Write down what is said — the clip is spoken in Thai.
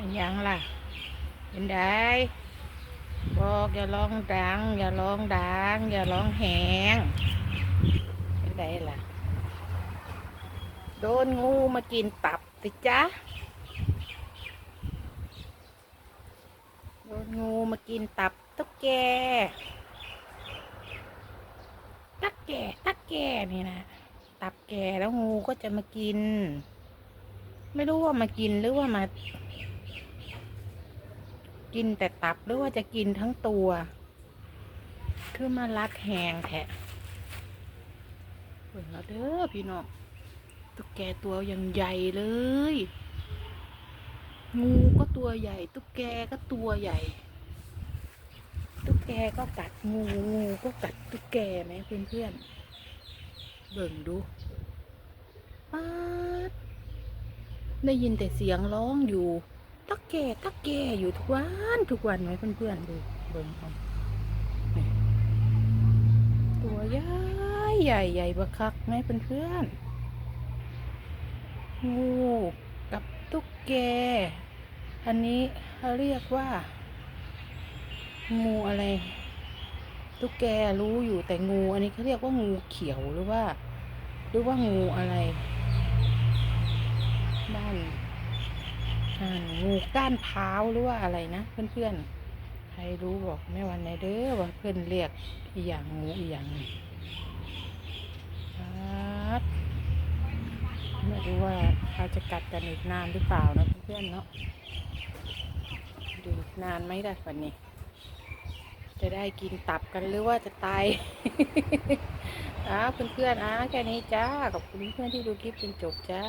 เป็นยังล่ะ เป็นได้บอกอย่าร้องดัง อย่าร้องดัง อย่าร้องแหงเป็นได้ล่ะ โดนงูมากินตับสิจ๊ะโดนงูมากินตับตุ๊กแกตักแกตักแกนี่นะตับแกแล้วงูก็จะมากิน ไม่รู้ว่ามากินหรือว่ามา กินแต่ตับหรือว่าจะกินทั้งตัว คือมารัดแหงแทะเปิดแล้วเด้อพี่น้องตุ๊กแกตัวยังใหญ่เลย งูก็ตัวใหญ่ ตุ๊กแกก็ตัวใหญ่ ตุ๊กแกก็กัดงูงูก็กัดตุ๊กแกไหมเพื่อนๆเบิ่งดูป๊าดได้ยินแต่เสียงร้องอยู่ ตักแกตักแกอยู่ทุกวันทุกวันไหมเพื่อนๆดูเบิ่งเอาตัวใหญ่ใหญ่ใหญ่บักคักไหมเพื่อนๆงูกับตุ๊กแก อันนี้เขาเรียกว่า งูอะไร ตุ๊กแกรู้อยู่แต่งูอันนี้เขาเรียกว่างูเขียวหรือว่า หรือว่างูอะไรด้าน งูก้านเท้าหรือว่าอะไรนะเพื่อนๆ ใครรู้บอกแม่วันไหนเด้อว่าเพื่อนเรียกอีอย่างงูอีอย่างนึงไม่รู้ว่าเขาจะกัดกันอีกนานหรือเปล่านะเพื่อนๆเนาะดูนานไหมล่ะวันนี้ จะได้กินตับกันหรือว่าจะตายอ้าวเพื่อนๆอ้าแค่นี้จ้าขอบคุณเพื่อนที่ดูคลิปจนจบจ้า